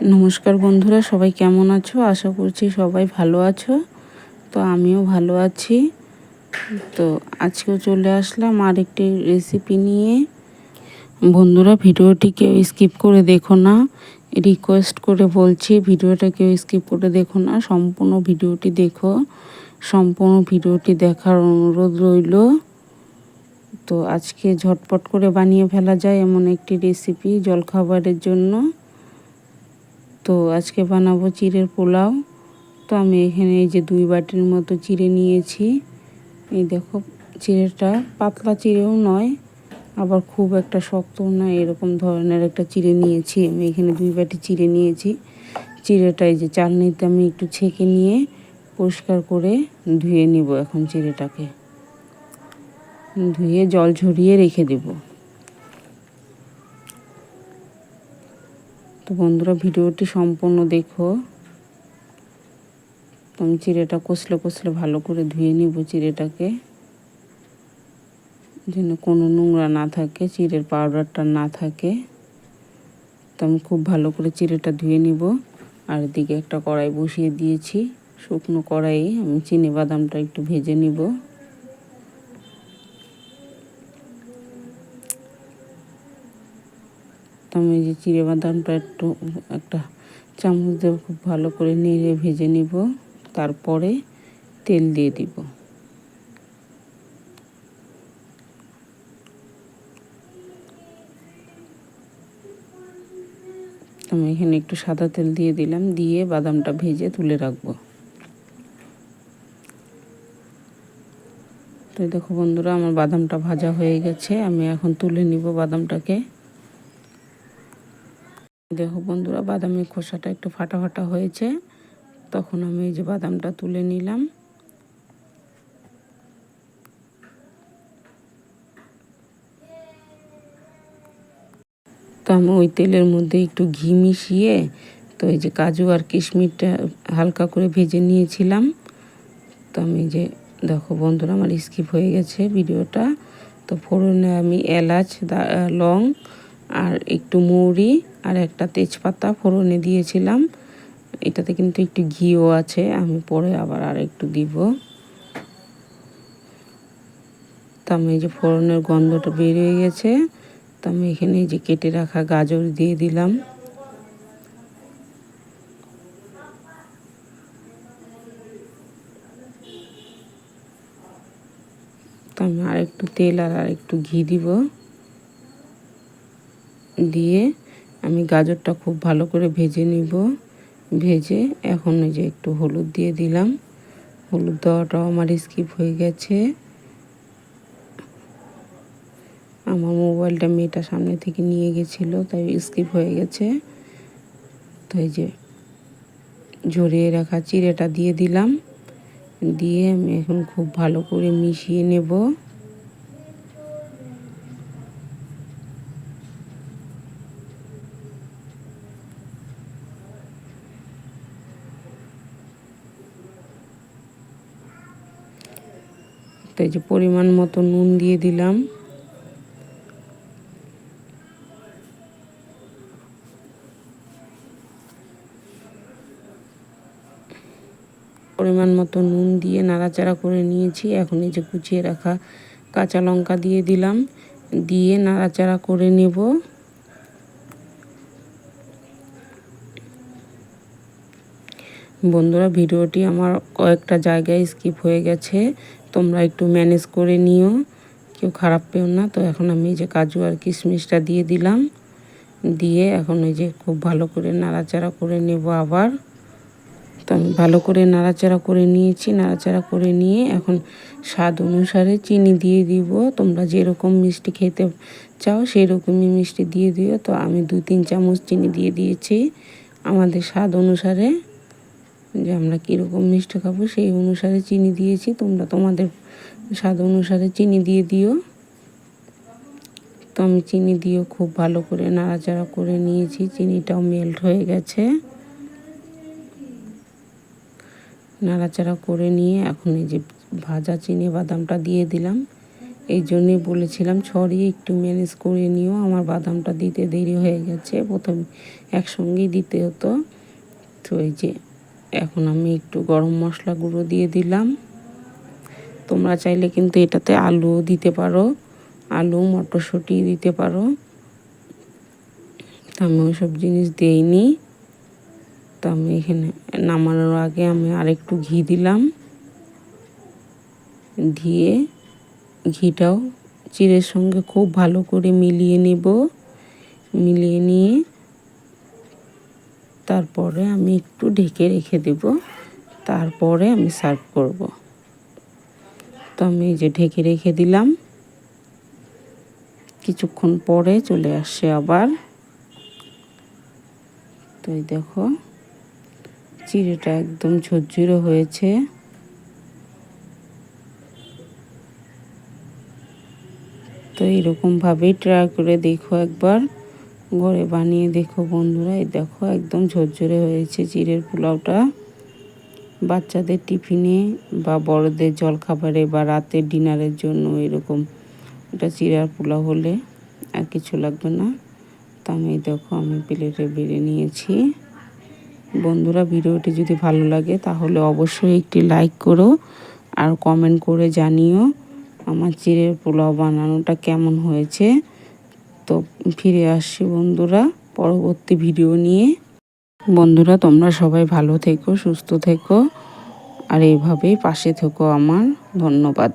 নমস্কার বন্ধুরা, সবাই কেমন আছো? আশা করছি সবাই ভালো আছো। তো আমিও ভালো আছি। তো আজকেও চলে আসলাম আর একটি রেসিপি নিয়ে। বন্ধুরা, ভিডিওটি কেউ স্কিপ করে দেখো না। রিকোয়েস্ট করে বলছি, ভিডিওটা কেউ স্কিপ করে দেখো না। সম্পূর্ণ ভিডিওটি দেখো। সম্পূর্ণ ভিডিওটি দেখার অনুরোধ রইল। তো আজকে ঝটপট করে বানিয়ে ফেলা যায় এমন একটি রেসিপি জলখাবারের জন্য। তো আজকে বানাবো চিড়ের পোলাও। তো আমি এখানে এই যে দুই বাটির মতো চিড়ে নিয়েছি। এই দেখো, চিড়েটা পাতলা চিড়েও নয়, আবার খুব একটা শক্ত নয়, এরকম ধরনের একটা চিড়ে নিয়েছি আমি। এখানে দুই বাটি চিড়ে নিয়েছি। চিড়েটা এই যে চালনিতে আমি একটু ছেঁকে নিয়ে পরিষ্কার করে ধুয়ে নিব এখন চিড়েটাকে। ধুয়ে জল ঝরিয়ে রেখে দেবো। তো বন্ধুরা, ভিডিওটি সম্পূর্ণ দেখো। তো আমি চিড়েটা কষলে কষলে ভালো করে ধুয়ে নিব চিড়েটাকে। যেন কোনো নোংরা না থাকে, চিড়ের পাউডারটা না থাকে। তো আমি খুব ভালো করে চিড়েটা ধুয়ে নিব। আর এদিকে একটা কড়াই বসিয়ে দিয়েছি। শুকনো কড়াই আমি চিনি বাদামটা একটু ভেজে নিব। আমি যে চিড়ে বাদামটা একটু একটা চামচ দিয়ে খুব ভালো করে নেড়ে ভেজে নিব। তারপরে তেল দিয়ে দিব। আমি এখানে একটু সাদা তেল দিয়ে দিলাম, দিয়ে বাদামটা ভেজে তুলে রাখব। তো দেখো বন্ধুরা, আমার বাদামটা ভাজা হয়ে গেছে। আমি এখন তুলে নিব বাদামটাকে। দেখো বন্ধুরা, বাদামের খোসাটা একটু ফাটা ফাটা হয়েছে। তখন আমি এই যে বাদামটা তুলে নিলাম। তো আমি ওই তেলের মধ্যে একটু ঘি মিশিয়ে, তো এই যে কাজু আর কিশমিশটা হালকা করে ভেজে নিয়েছিলাম। তো আমি যে, দেখো বন্ধুরা, আমার স্কিপ হয়ে গেছে ভিডিওটা। তো ফোড়নে আমি এলাচ লং আর একটু মৌরি আর একটা তেজপাতা ফোড়নে দিয়েছিলাম। এটাতে কিন্তু একটু ঘিও আছে, আমি পরে আবার আর একটু দিব। তো আমি এই যে ফোড়নের গন্ধটা বেরিয়ে গেছে, তো আমি এখানে যে কেটে রাখা গাজর দিয়ে দিলাম। আমি আর একটু তেল আর আর একটু ঘি দিব। দিয়ে আমি গাজরটা খুব ভালো করে ভেজে নিব। ভেজে এখন যে একটু হলুদ দিয়ে দিলাম। হলুদ দেওয়াটাও আমার স্কিপ হয়ে গেছে। আমার মোবাইলটা মেয়েটা সামনে থেকে নিয়ে গেছিল, তাই স্কিপ হয়ে গেছে। তো এই যে ঝরিয়ে রাখা চিড়েটা দিয়ে দিলাম। দিয়ে আমি এখন খুব ভালো করে মিশিয়ে নেব। তো এই যে পরিমাণ মতো নুন দিয়ে দিলাম। পরিমাণ মতো নুন দিয়ে নাড়াচাড়া করে নিয়েছি। এখন এই যে কুচিয়ে রাখা কাঁচা লঙ্কা দিয়ে দিলাম। দিয়ে নাড়াচাড়া করে নেব। বন্ধুরা, ভিডিওটি আমার কয়েকটা জায়গায় স্কিপ হয়ে গেছে। তোমরা একটু ম্যানেজ করে নিও। কেউ খারাপ পেও না। তো এখন আমি যে কাজু আর কিশমিশটা দিয়ে দিলাম। দিয়ে এখন ওই যে খুব ভালো করে নাড়াচাড়া করে নেব আবার। তো আমি ভালো করে নাড়াচাড়া করে নিয়েছি। নাড়াচাড়া করে নিয়ে এখন স্বাদ অনুসারে চিনি দিয়ে দিব। তোমরা যেরকম মিষ্টি খেতে চাও সেই রকমই মিষ্টি দিয়ে দিও। তো আমি দু তিন চামচ চিনি দিয়ে দিয়েছি। আমাদের স্বাদ অনুসারে যে আমরা কীরকম মিষ্টি খাব সেই অনুসারে চিনি দিয়েছি। তোমরা তোমাদের স্বাদ অনুসারে চিনি দিয়ে দিও। তো আমি চিনি দিয়েও খুব ভালো করে নাড়াচাড়া করে নিয়েছি। চিনিটাও মেল্ট হয়ে গেছে। নাড়াচাড়া করে নিয়ে এখন এই যে ভাজা চিনি বাদামটা দিয়ে দিলাম। এই জন্যই বলেছিলাম ছড়িয়ে একটু ম্যানেজ করে নিও। আমার বাদামটা দিতে দেরি হয়ে গেছে। প্রথম একসঙ্গেই দিতে হতো। তো এই যে এখন আমি একটু গরম মশলা গুঁড়ো দিয়ে দিলাম। তোমরা চাইলে কিন্তু এটাতে আলুও দিতে পারো, আলু, মটরশুঁটি দিতে পারো। তো আমি ওইসব জিনিস দিইনি। তো আমি এখানে নামানোর আগে আমি আরেকটু ঘি দিলাম। দিয়ে ঘিটাও চিড়ের সঙ্গে খুব ভালো করে মিলিয়ে নেব। মিলিয়ে নিয়ে তারপরে আমি একটু ঢেকে রেখে দেব। তারপরে আমি সার্ভ করব। তো আমি যে ঢেকে রেখে দিলাম। কিছুক্ষণ পরে চলে আসছে আবার। তো এই দেখো, চিড়েটা একদম ঝরঝরে হয়েছে। তো এইরকমভাবেই ট্রাই করে দেখো একবার। ঘরে বানিয়ে দেখো বন্ধুরা, এই দেখো একদম ঝরঝরে হয়েছে চিড়ের পোলাওটা। বাচ্চাদের টিফিনে বা বড়দের জলখাবারে বা রাতের ডিনারের জন্য এরকম এটা চিড়ার পোলাও হলে আর কিছু লাগবে না। তো আমি দেখো, আমি প্লেটে বেড়ে নিয়েছি। বন্ধুরা, ভিডিওটি যদি ভালো লাগে তাহলে অবশ্যই একটি লাইক করো আর কমেন্ট করে জানিও আমার চিড়ের পোলাও বানানোটা কেমন হয়েছে। ফিরে আসছি বন্ধুরা, পরবর্তী ভিডিও নিয়ে। বন্ধুরা, তোমরা সবাই ভালো থেকো, সুস্থ থেকো, আর এইভাবেই পাশে থেকো আমার। ধন্যবাদ।